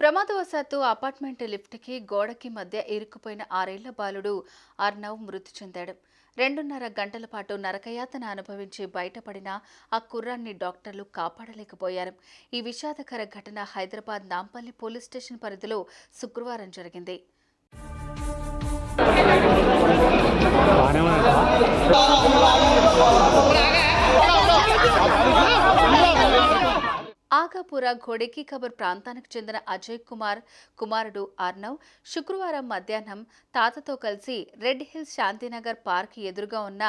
ప్రమాదవశాత్తు అపార్ట్మెంట్ లిఫ్ట్కి గోడకి మధ్య ఇరుక్కుపోయిన ఆరేళ్ళ బాలుడు అర్నవ్ మృతి చెందాడు. రెండున్నర గంటల పాటు నరకయాతన అనుభవించి బయటపడిన ఆ కుర్రాన్ని డాక్టర్లు కాపాడలేకపోయారు. ఈ విషాదకర ఘటన హైదరాబాద్ నాంపల్లి పోలీస్ స్టేషన్ పరిధిలో శుక్రవారం జరిగింది. బాగానే ఉన్నాడు ఆగాపుర ప్రాంతానికి చెందిన అజయ్ కుమార్ కుమారుడు అర్నవ్ శుక్రవారం మధ్యాహ్నం తాతతో కలిసి రెడ్ హిల్స్ శాంతినగర్ పార్క్ ఎదురుగా ఉన్న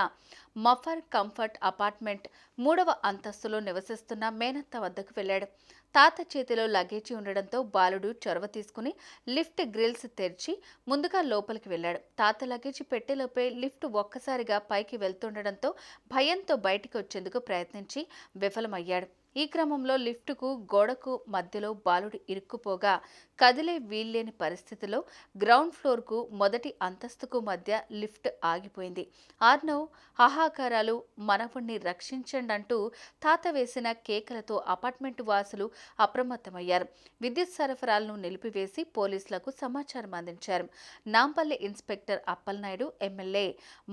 మఫర్ కంఫర్ట్ అపార్ట్మెంట్ మూడవ అంతస్తులో నివసిస్తున్న మేనత్త వద్దకు వెళ్ళాడు. తాత చేతిలో లగేజీ ఉండడంతో బాలుడు చొరవ తీసుకుని లిఫ్ట్ గ్రిల్స్ తెరిచి ముందుగా లోపలికి వెళ్ళాడు. తాత లగేజీ పెట్టెలోపే లిఫ్ట్ ఒక్కసారిగా పైకి వెళ్తుండడంతో భయంతో బయటికి వచ్చేందుకు ప్రయత్నించి విఫలమయ్యాడు. ఈ క్రమంలో లిఫ్టుకు గోడకు మధ్యలో బాలుడు ఇరుక్కుపోగా కదిలే వీల్లేని పరిస్థితిలో గ్రౌండ్ ఫ్లోర్కు మొదటి అంతస్తుకు మధ్య లిఫ్ట్ ఆగిపోయింది. ఆర్నవ్ హాహాకారాలు మనవుణ్ణి రక్షించండి అంటూ తాత వేసిన కేకలతో అపార్ట్మెంట్ వాసులు అప్రమత్తమయ్యారు. విద్యుత్ సరఫరాలను నిలిపివేసి పోలీసులకు సమాచారం అందించారు. నాంపల్లి ఇన్స్పెక్టర్ అప్పలనాయుడు ఎమ్మెల్యే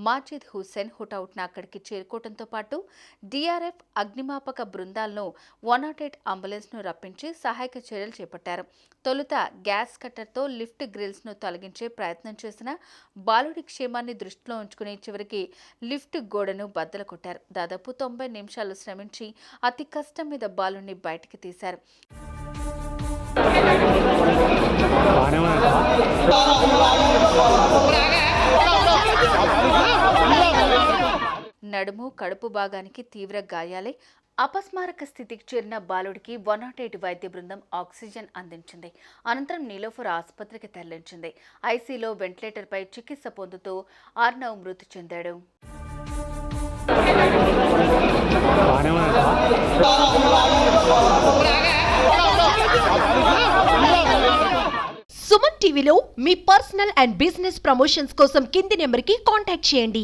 మాజిద్ హుస్సేన్ హుటౌట్ను అక్కడికి చేరుకోవడంతో పాటు డిఆర్ఎఫ్ అగ్నిమాపక బృందాలను వన్ నాట్ ఎయిట్ అంబులెన్స్ను రప్పించి సహాయక చర్యలు చేపట్టారు. తొలుత గ్యాస్ కట్టర్తో లిఫ్ట్ గ్రిల్స్ను తొలగించే ప్రయత్నం చేసిన బాలుడి క్షేమాన్ని దృష్టిలో ఉంచుకుని చివరికి లిఫ్ట్ గోడను బద్దలు కొట్టారు. దాదాపు తొంభై నిమిషాలు శ్రమించి అతి కష్టం మీద బాలుడిని బయటికి తీశారు. నడుము కడుపు భాగానికి తీవ్ర గాయాలై అపస్మారక స్థితికి చేరిన బాలుడికి వన్ నాట్ ఎయిట్ వైద్య బృందం ఆక్సిజన్ అందించింది. అనంతరం నీలోఫర్ ఆసుపత్రికి తరలించింది. ఐసీలో వెంటిలేటర్పై చికిత్స పొందుతూ ఆర్నవ్ మృతి చెందాడు. సుమన్ టీవీలో మీ పర్సనల్ అండ్ బిజినెస్ ప్రమోషన్స్ కోసం కింది నెంబర్కి కాంటాక్ట్ చేయండి.